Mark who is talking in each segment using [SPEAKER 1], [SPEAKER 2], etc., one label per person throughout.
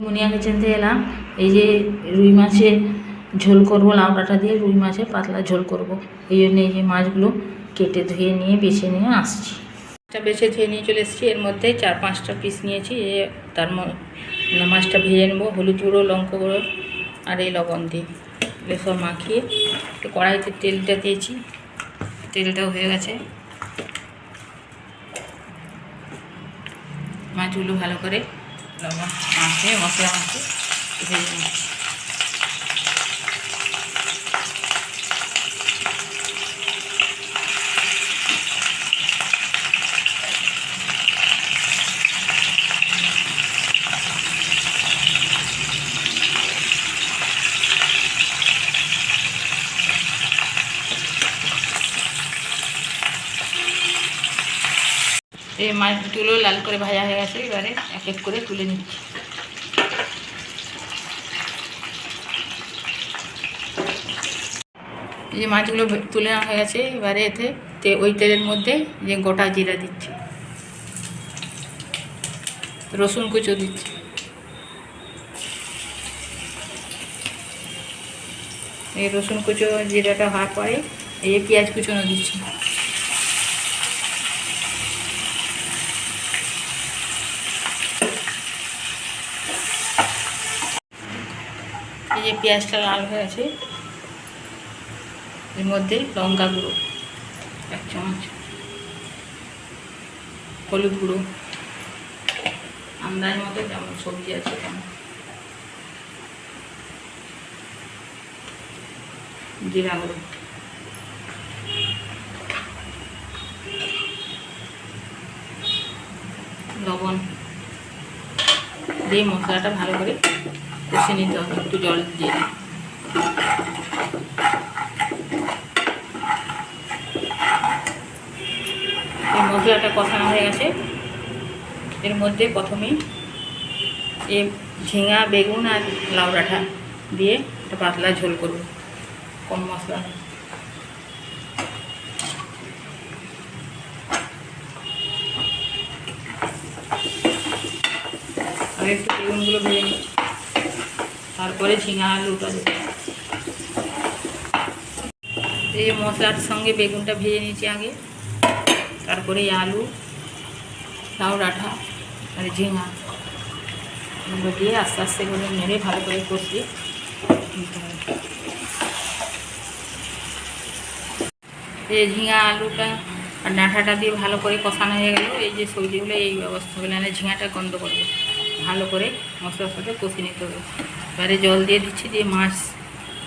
[SPEAKER 1] মুনিয়া kitchen থেকে এলাম। এই যে রুই মাছের ঝোল করব লাউ ডাঁটা দিয়ে রুই মাছের পাতলা ঝোল করব। এই জন্য এই যে মাছগুলো কেটে ধুয়ে নিয়ে, বেছে নিয়ে আসছি। মাছটা বেছে ধুয়ে নিয়ে চলে এসেছি। এর মধ্যে চার পাঁচটা পিস নিয়েছি। এ তার মাছটা ভেজে নেব। হলুদ গুঁড়ো, লঙ্কা গুঁড়ো আর এই লবণ দিয়ে। সব মাখিয়ে একটু কড়াইতে তেলটা দিয়েছি। তেলটাও হয়ে গেছে। মাছগুলো ভালো করে মশলা মাখিয়ে ভেজে নিচ্ছি এই মাছগুলো লাল করে ভাজা হয়ে গেছে, এবারে এক এক করে তুলে নিচ্ছি। যে মাছগুলো তুলে নেওয়া হয়ে গেছে, এবারে এতে ওই তেলের মধ্যে যে গোটা জিরা দিচ্ছি, রসুন কুচো দিচ্ছি। এই রসুন কুচো জিরাটা হওয়ার পরে এই পেঁয়াজ কুচোনো দিচ্ছি। যে পেঁয়াজটা লাল হয়ে আছে, এর মধ্যে লঙ্কা গুঁড়ো, এক চামচ হলুদ গুঁড়ো আন্দাজ মতো যেমন সবজি আছে তেমন। জিরা গুঁড়ো। লবণ দিয়ে মশলাটা ভালো করে কষে নিতে হবে একটু জল দিয়ে এই মশলাটা কষানো হয়ে গেছে। এর মধ্যে প্রথমে এ ঝিঙা, বেগুন আর লাউ ডাঁটা দিয়ে একটা পাতলা ঝোল করব, কম মশলা। আর একটু বেগুনগুলো ভেজে নিই তারপরে ঝিঙা আলুটা এই মশলার সঙ্গে বেগুনটা ভেজে নিয়েছি আগে, তারপরে আলু, লাউ ডাঁটা আর ঝিঙা। এগুলো দিয়ে আস্তে আস্তে করে নেড়ে ভালো করে কষিয়ে এই ঝিঙা আলুটা আর ডাঁটাটা দিয়ে ভালো করে কষানো হয়ে গেল। এই যে সবজিগুলো, এই ব্যবস্থা হলে ঝিঙাটা গন্ধ করবে। ভালো করে মশলার সাথে কষিয়ে নিতে হবে। এবারে জল দিয়ে দিচ্ছি, দিয়ে মাছ,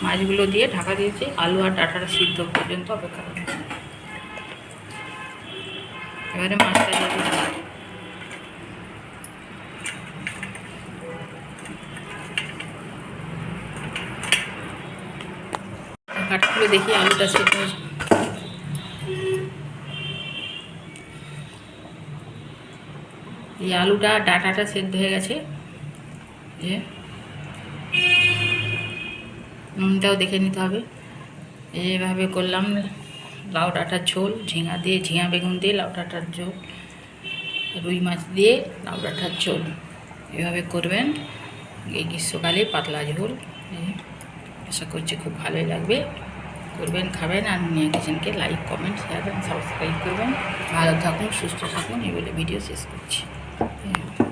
[SPEAKER 1] মাছগুলো দিয়ে ঢাকা দিয়েছি। আলু আর ডাঁটাটা সিদ্ধ পর্যন্ত অপেক্ষা করবে। এবারে মাছটা দিয়ে কাঠগুলো দেখি আলুটা সিদ্ধ এই আলুটা, ডাটাটা সেদ্ধ হয়ে গেছে। এ নুনটাও দেখে নিতে হবে। এইভাবে করলাম লাউ ডাঁটার ঝোল, ঝিঙা দিয়ে, ঝিঙা বেগুন দিয়ে, লাউ ডাঁটার ঝোল, রুই মাছ দিয়ে লাউ ডাঁটার ঝোল। এভাবে করবেন। এই গ্রীষ্মকালে পাতলা ঝোল। আশা করছি খুব ভালোই লাগবে। করবেন, খাবেন আর নিয়ে কিচেনকে লাইক কমেন্ট শেয়ার সাবস্ক্রাইব করবেন। ভালো থাকুন, সুস্থ থাকুন। এই বলে ভিডিও শেষ করছি। হ্যাঁ